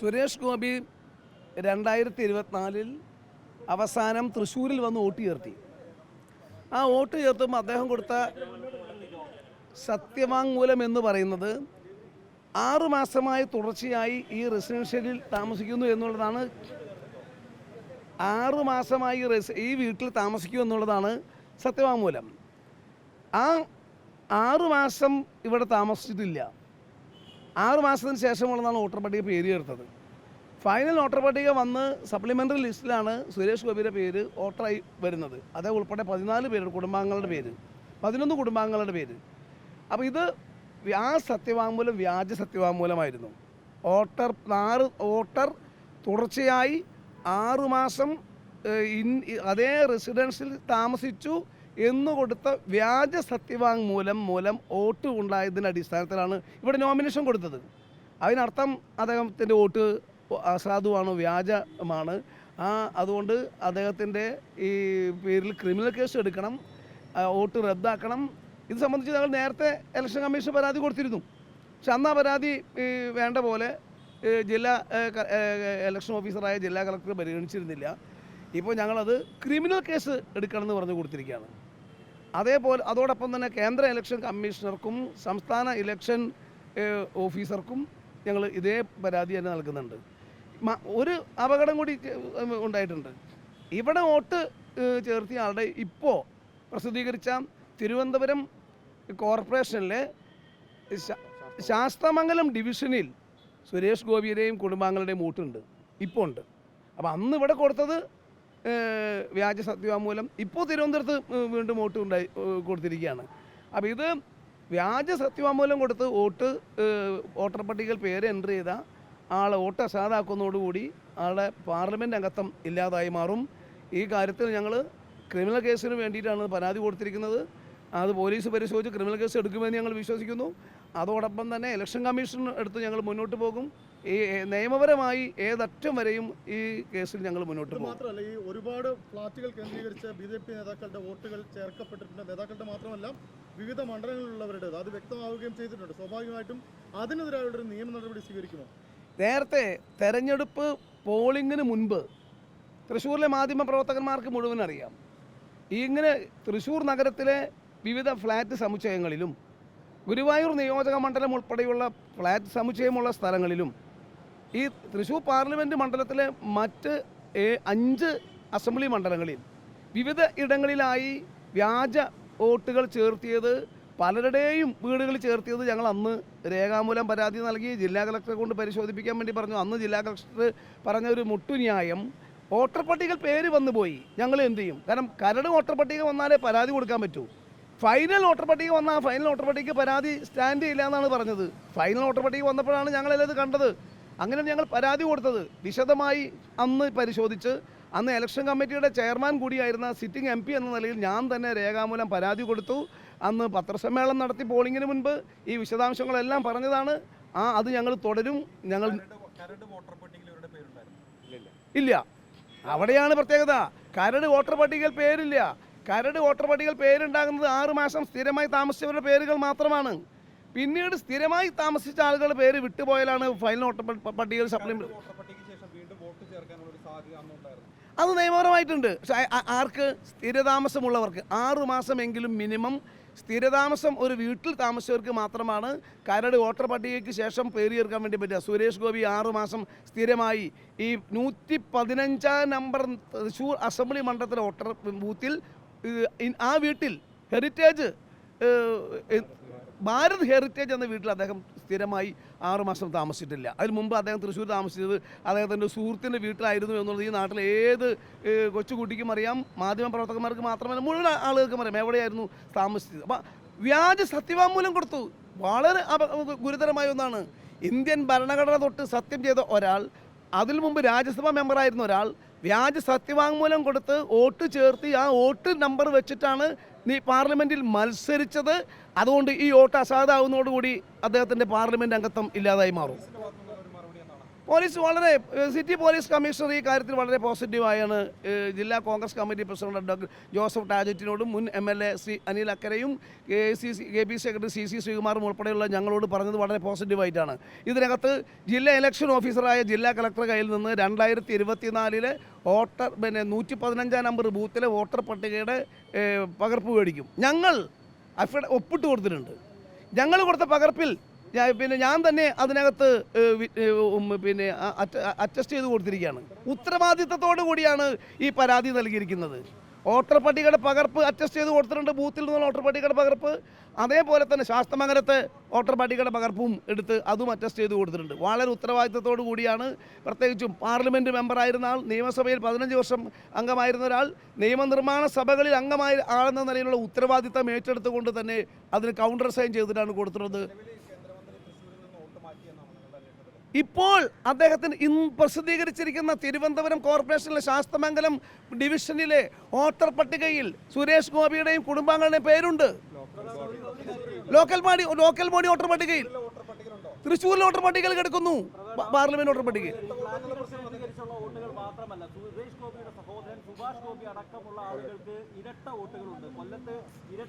സുരേഷ് ഗോപി രണ്ടായിരത്തി ഇരുപത്തിനാലിൽ അവസാനം തൃശ്ശൂരിൽ വന്ന് വോട്ട് ചേർത്തി. ആ വോട്ട് ചേർത്തുമ്പോൾ അദ്ദേഹം കൊടുത്ത സത്യവാങ്മൂലം എന്ന് പറയുന്നത് ആറു മാസമായി തുടർച്ചയായി ഈ റെസിഡൻഷ്യലിൽ താമസിക്കുന്നു എന്നുള്ളതാണ്. ആറു മാസമായി ഈ വീട്ടിൽ താമസിക്കൂ എന്നുള്ളതാണ് സത്യവാങ്മൂലം. ആ ആറു മാസം ഇവിടെ താമസിച്ചിട്ടില്ല. ആറ് മാസത്തിന് ശേഷമുള്ളതാണ് വോട്ടർ പട്ടിക പേര് ചേർത്തത്. ഫൈനൽ വോട്ടർ പട്ടിക വന്ന് സപ്ലിമെന്ററി ലിസ്റ്റിലാണ് സുരേഷ് ഗോപിയുടെ പേര് വോട്ടറായി വരുന്നത്. അതേ ഉൾപ്പെടെ പതിനാല് പേരുടെ കുടുംബാംഗങ്ങളുടെ പേര് പതിനൊന്ന് കുടുംബാംഗങ്ങളുടെ പേര്. അപ്പോൾ ഇത് ആ സത്യവാങ്മൂലം വ്യാജ സത്യവാങ്മൂലമായിരുന്നു. വോട്ടർ ആറ് വോട്ടർ തുടർച്ചയായി ആറുമാസം അതേ റെസിഡൻസിൽ താമസിച്ചു എന്ന് കൊടുത്ത വ്യാജ സത്യവാങ്മൂലം മൂലം വോട്ട് ഉണ്ടായതിന്റെ അടിസ്ഥാനത്തിലാണ് ഇവിടെ നോമിനേഷൻ കൊടുത്തത്. അതിനർത്ഥം അദ്ദേഹത്തിന്റെ വോട്ട് അസാധുവാണ് വ്യാജമാണ്. ആ അതുകൊണ്ട് അദ്ദേഹത്തിന്റെ ഈ പേരിൽ ക്രിമിനൽ കേസ് എടുക്കണം വോട്ട് റദ്ദാക്കണം. ഇത് സംബന്ധിച്ച് ഞങ്ങൾ നേരത്തെ ഇലക്ഷൻ കമ്മീഷൻ പരാതി കൊടുത്തിരുന്നു. പക്ഷെ അന്ന് ആ പരാതി വേണ്ട പോലെ ജില്ലാ ഇലക്ഷൻ ഓഫീസറായ ജില്ലാ കളക്ടർ പരിഗണിച്ചിരുന്നില്ല. ഇപ്പോൾ ഞങ്ങളത് ക്രിമിനൽ കേസ് എടുക്കണമെന്ന് പറഞ്ഞു കൊടുത്തിരിക്കുകയാണ്. അതേപോലെ അതോടൊപ്പം തന്നെ കേന്ദ്ര ഇലക്ഷൻ കമ്മീഷണർക്കും സംസ്ഥാന ഇലക്ഷൻ ഓഫീസർക്കും ഞങ്ങൾ ഇതേ പരാതി തന്നെ നൽകുന്നുണ്ട്. ഒരു അപകടം കൂടി ഉണ്ടായിട്ടുണ്ട്. ഇവിടെ വോട്ട് ചേർത്തി ചേർത്തിയ ആളുടെ ഇപ്പോൾ പ്രസിദ്ധീകരിച്ച തിരുവനന്തപുരം കോർപ്പറേഷനിലെ ശാസ്തമംഗലം ഡിവിഷനിൽ സുരേഷ് ഗോപിയുടെയും കുടുംബാംഗങ്ങളുടെയും വോട്ടുണ്ട്. ഇപ്പോൾ ഉണ്ട്. അപ്പോൾ അന്ന് ഇവിടെ കൊടുത്തത് വ്യാജ സത്യവാങ്മൂലം ഇപ്പോൾ തിരുവനന്തപുരത്ത് വീണ്ടും വോട്ട് ഉണ്ടായി കൊടുത്തിരിക്കുകയാണ്. അപ്പോൾ ഇത് വ്യാജ സത്യവാങ്മൂലം കൊടുത്ത് വോട്ട് വോട്ടർ പട്ടികയിൽ പേര് എന്റർ ചെയ്ത ആളെ വോട്ട് അസാധാക്കുന്നതോടുകൂടി ആളുടെ പാർലമെന്റ് അംഗത്വം ഇല്ലാതായി മാറും. ഈ കാര്യത്തിൽ ഞങ്ങൾ ക്രിമിനൽ കേസിന് വേണ്ടിയിട്ടാണ് പരാതി കൊടുത്തിരിക്കുന്നത്. അത് പോലീസ് പരിശോധിച്ച് ക്രിമിനൽ കേസ് എടുക്കുമെന്ന് ഞങ്ങൾ വിശ്വസിക്കുന്നു. അതോടൊപ്പം തന്നെ ഇലക്ഷൻ കമ്മീഷൻ എടുത്ത് ഞങ്ങൾ മുന്നോട്ട് പോകും. ഈ നിയമപരമായി ഏതറ്റം വരെയും ഈ കേസിൽ ഞങ്ങൾ മുന്നോട്ട് പോകും. മാത്രമല്ല ഈ ഒരുപാട് ഫ്ലാറ്റുകൾ കേന്ദ്രീകരിച്ച് ബി ജെ പി നേതാക്കളുടെ വോട്ടുകൾ ചേർക്കപ്പെട്ടിട്ടുണ്ട്. നേതാക്കളുടെ മാത്രമല്ല വിവിധ മണ്ഡലങ്ങളിലുള്ളവരുടേത് അത് വ്യക്തമാവുകയും ചെയ്തിട്ടുണ്ട്. സ്വാഭാവികമായിട്ടും അതിനെതിരായുള്ള ഒരു നിയമ നടപടി സ്വീകരിക്കുമോ? നേരത്തെ തെരഞ്ഞെടുപ്പ് പോളിങ്ങിന് മുൻപ് തൃശ്ശൂരിലെ മാധ്യമ പ്രവർത്തകന്മാർക്ക് മുഴുവൻ അറിയാം. ഇങ്ങനെ തൃശ്ശൂർ നഗരത്തിലെ വിവിധ ഫ്ലാറ്റ് സമുച്ചയങ്ങളിലും ഗുരുവായൂർ നിയോജക മണ്ഡലം ഉൾപ്പെടെയുള്ള ഫ്ലാറ്റ് സമുച്ചയമുള്ള സ്ഥലങ്ങളിലും ഈ തൃശ്ശൂർ പാർലമെന്റ് മണ്ഡലത്തിലെ മറ്റ് അഞ്ച് അസംബ്ലി മണ്ഡലങ്ങളിൽ വിവിധ ഇടങ്ങളിലായി വ്യാജ വോട്ടുകൾ ചേർത്തിയത് പലരുടെയും വീടുകളിൽ ചേർത്തിയത് ഞങ്ങൾ അന്ന് രേഖാമൂലം പരാതി നൽകി ജില്ലാ കളക്ടറെ കൊണ്ട് പരിശോധിപ്പിക്കാൻ വേണ്ടി പറഞ്ഞു. അന്ന് ജില്ലാ കളക്ടർ പറഞ്ഞ ഒരു മുട്ടുന്യായം വോട്ടർ പട്ടികയിൽ പേര് വന്നു പോയി. ഞങ്ങൾ എന്ത് ചെയ്യും? കാരണം കരട് വോട്ടർ പട്ടിക വന്നാലേ പരാതി കൊടുക്കാൻ പറ്റൂ. ഫൈനൽ വോട്ടർ പട്ടിക വന്നാൽ ഫൈനൽ വോട്ടർ പട്ടിക പരാതി സ്റ്റാൻഡ് ചെയ്യില്ല എന്നാണ് പറഞ്ഞത്. ഫൈനൽ വോട്ടർ പട്ടിക വന്നപ്പോഴാണ് ഞങ്ങളെല്ലാം ഇത് കണ്ടത്. അങ്ങനെ ഞങ്ങൾ പരാതി കൊടുത്തത്. വിശദമായി അന്ന് പരിശോധിച്ച് അന്ന് ഇലക്ഷൻ കമ്മിറ്റിയുടെ ചെയർമാൻ കൂടിയായിരുന്ന സിറ്റിംഗ് എം പി എന്ന നിലയിൽ ഞാൻ തന്നെ രേഖാമൂലം പരാതി കൊടുത്തു. അന്ന് പത്രസമ്മേളനം നടത്തി പോളിങ്ങിന് മുൻപ് ഈ വിശദാംശങ്ങളെല്ലാം പറഞ്ഞതാണ്. ആ അത് ഞങ്ങൾ തുടരും. ഞങ്ങൾ ഇല്ല. അവിടെയാണ് പ്രത്യേകത. കരട് വോട്ടർ പട്ടികയിൽ പേരില്ല. കരട് വോട്ടർ പട്ടികയിൽ പേരുണ്ടാകുന്നത് ആറ് മാസം സ്ഥിരമായി താമസിച്ചവരുടെ പേരുകൾ മാത്രമാണ്. പിന്നീട് സ്ഥിരമായി താമസിച്ച ആളുകളുടെ പേര് വിട്ടുപോയാലാണ് ഫൈനൽ വോട്ടർ പ- പട്ടികയിൽ സപ്ലിമെന്റ് അത് നിയമപരമായിട്ടുണ്ട്. പക്ഷെ ആർക്ക്? സ്ഥിരതാമസമുള്ളവർക്ക്. ആറു മാസമെങ്കിലും മിനിമം സ്ഥിരതാമസം ഒരു വീട്ടിൽ താമസിച്ചവർക്ക് മാത്രമാണ് കരട് വോട്ടർ പട്ടികയ്ക്ക് ശേഷം പേര് ചേർക്കാൻ വേണ്ടി പറ്റുക. സുരേഷ് ഗോപി ആറു മാസം സ്ഥിരമായി. ഈ നൂറ്റി പതിനഞ്ചാം നമ്പർ തൃശ്ശൂർ അസംബ്ലി മണ്ഡലത്തിലെ വോട്ടർ ബൂത്തിൽ ആ വീട്ടിൽ ഹെറിറ്റേജ് ഭാരത് ഹെറിറ്റേജ് എന്ന വീട്ടിൽ അദ്ദേഹം സ്ഥിരമായി ആറുമാസം താമസിച്ചിട്ടില്ല. അതിന് മുമ്പ് അദ്ദേഹം തൃശ്ശൂർ താമസിച്ചത് അദ്ദേഹത്തിന്റെ സുഹൃത്തിന്റെ വീട്ടിലായിരുന്നു എന്നുള്ളത് ഈ നാട്ടിലെ ഏത് കൊച്ചുകുട്ടിക്കും അറിയാം മാധ്യമ പ്രവർത്തകന്മാർക്ക് മാത്രമല്ല മുഴുവൻ ആളുകൾക്കും അറിയാം എവിടെയായിരുന്നു താമസിച്ചത്. അപ്പം വ്യാജ സത്യവാങ്മൂലം കൊടുത്തു. വളരെ അപ- ഗുരുതരമായ ഒന്നാണ്. ഇന്ത്യൻ ഭരണഘടന തൊട്ട് സത്യം ചെയ്ത ഒരാൾ അതിൽ മുമ്പ് രാജ്യസഭാ മെമ്പറായിരുന്ന ഒരാൾ വ്യാജ സത്യവാങ്മൂലം കൊടുത്ത് വോട്ട് ചേർത്തി ആ വോട്ട് നമ്പർ വെച്ചിട്ടാണ് നീ പാർലമെന്റിൽ മത്സരിച്ചത് അതുകൊണ്ട് ഈ വോട്ട് അസാധാവുന്നതോടുകൂടി അദ്ദേഹത്തിന്റെ പാർലമെന്റ് അംഗത്വം ഇല്ലാതായി മാറും. പോലീസ് വളരെ സിറ്റി പോലീസ് കമ്മീഷണർ ഈ കാര്യത്തിൽ വളരെ പോസിറ്റീവായാണ്. ജില്ലാ Congress committee president doctor Joseph ടാജറ്റിനോടും മുൻ M L A C Anil അക്കരയും K C C K P secretary C C ശ്രീകുമാറും ഉൾപ്പെടെയുള്ള ഞങ്ങളോട് പറഞ്ഞത് വളരെ പോസിറ്റീവായിട്ടാണ്. ഇതിനകത്ത് ജില്ലാ ഇലക്ഷൻ ഓഫീസറായ ജില്ലാ കളക്ടർ കയ്യിൽ നിന്ന് രണ്ടായിരത്തി ഇരുപത്തിനാലിലെ വോട്ടർ പിന്നെ നൂറ്റി പതിനഞ്ചാം നമ്പർ ബൂത്തിലെ വോട്ടർ പട്ടികയുടെ പകർപ്പ് മേടിക്കും. ഞങ്ങൾ അഫിഡ ഒപ്പിട്ട് കൊടുത്തിട്ടുണ്ട്. ഞങ്ങൾ കൊടുത്ത പകർപ്പിൽ ഞാൻ പിന്നെ ഞാൻ തന്നെ അതിനകത്ത് പിന്നെ അറ്റസ്റ്റ് ചെയ്ത് കൊടുത്തിരിക്കുകയാണ്. ഉത്തരവാദിത്തത്തോടു കൂടിയാണ് ഈ പരാതി നൽകിയിരിക്കുന്നത്. വോട്ടർ പട്ടികയുടെ പകർപ്പ് അറ്റസ്റ്റ് ചെയ്ത് കൊടുത്തിട്ടുണ്ട് ബൂത്തിൽ നിന്നുള്ള വോട്ടർ പട്ടികയുടെ പകർപ്പ്. അതേപോലെ തന്നെ ശാസ്ത്രമംഗലത്തെ വോട്ടർ പട്ടികയുടെ പകർപ്പും എടുത്ത് അതും അറ്റസ്റ്റ് ചെയ്ത് കൊടുത്തിട്ടുണ്ട്. വളരെ ഉത്തരവാദിത്തത്തോടു കൂടിയാണ്. പ്രത്യേകിച്ചും പാർലമെന്റ് മെമ്പറായിരുന്ന ആൾ നിയമസഭയിൽ പതിനഞ്ച് വർഷം അംഗമായിരുന്ന ഒരാൾ നിയമനിർമ്മാണ സഭകളിൽ അംഗമായി ആളെന്ന നിലയിലുള്ള ഉത്തരവാദിത്തം ഏറ്റെടുത്തുകൊണ്ട് തന്നെ അതിന് കൗണ്ടർ സൈൻ ചെയ്തിട്ടാണ് കൊടുത്തിട്ടുള്ളത്. ഇപ്പോൾ അദ്ദേഹത്തിന് ഇന്ന് പ്രസിദ്ധീകരിച്ചിരിക്കുന്ന തിരുവനന്തപുരം കോർപ്പറേഷനിലെ ശാസ്തമംഗലം ഡിവിഷനിലെ വോട്ടർ പട്ടികയിൽ സുരേഷ് ഗോപിയുടെയും കുടുംബാംഗങ്ങളുടെയും പേരുണ്ട്. Local body local body voter പട്ടികയിൽ. തൃശ്ശൂരിലെ വോട്ടർ പട്ടികയിൽ കിടക്കുന്നു. പാർലമെന്റ് വോട്ടർ പട്ടികയിൽ. മാത്രമല്ല സുരേഷ് ഗോപിയുടെ സഹോദരൻ സുഭാഷ് ഗോപി അടക്കമുള്ള ആളുകൾക്ക് ഇരട്ട വോട്ടുകളുണ്ട്. കൊല്ലത്ത് ഇര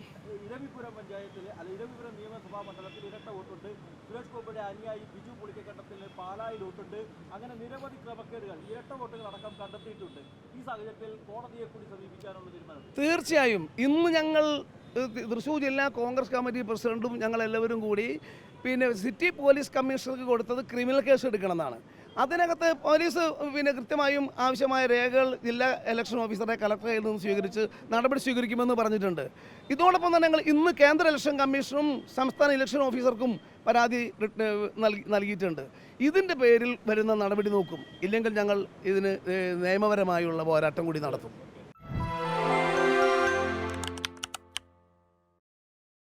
ഇരവിപുരം പഞ്ചായത്തിൽ അല്ല ഇരവിപുരം നിയമസഭാ മണ്ഡലത്തിൽ ഇരട്ട വോട്ടുണ്ട്. സുരേഷ് ഗോപിയുടെ അനുയായി ബിജു പുളിക്കക്കണ്ടത്തിൽ പാലായിൽ വോട്ടുണ്ട്. അങ്ങനെ നിരവധി ക്രമക്കേടുകൾ ഇരട്ട വോട്ടുകൾ അടക്കം കണ്ടെത്തിയിട്ടുണ്ട്. ഈ സാഹചര്യത്തിൽ കോടതിയെ കൂടി സമീപിക്കാനുള്ള തീരുമാനം. തീർച്ചയായും ഇന്ന് ഞങ്ങൾ തൃശ്ശൂർ ജില്ലാ കോൺഗ്രസ് കമ്മിറ്റി പ്രസിഡന്റും ഞങ്ങളെല്ലാവരും കൂടി പിന്നെ സിറ്റി പോലീസ് കമ്മീഷണർക്ക് കൊടുത്തത് ക്രിമിനൽ കേസ് എടുക്കണമെന്നാണ്. അതിനകത്ത് പോലീസ് പിന്നെ കൃത്യമായും ആവശ്യമായ രേഖകൾ ജില്ലാ ഇലക്ഷൻ ഓഫീസറെ കളക്ടർ കയ്യിൽ നിന്ന് സ്വീകരിച്ച് നടപടി സ്വീകരിക്കുമെന്ന് പറഞ്ഞിട്ടുണ്ട്. ഇതോടൊപ്പം തന്നെ ഞങ്ങൾ ഇന്ന് കേന്ദ്ര ഇലക്ഷൻ കമ്മീഷനും സംസ്ഥാന ഇലക്ഷൻ ഓഫീസർക്കും പരാതി നൽകിയിട്ടുണ്ട്. ഇതിന്റെ പേരിൽ വരുന്ന നടപടി നോക്കും. ഇല്ലെങ്കിൽ ഞങ്ങൾ ഇതിന് നിയമപരമായുള്ള പോരാട്ടം കൂടി നടത്തും.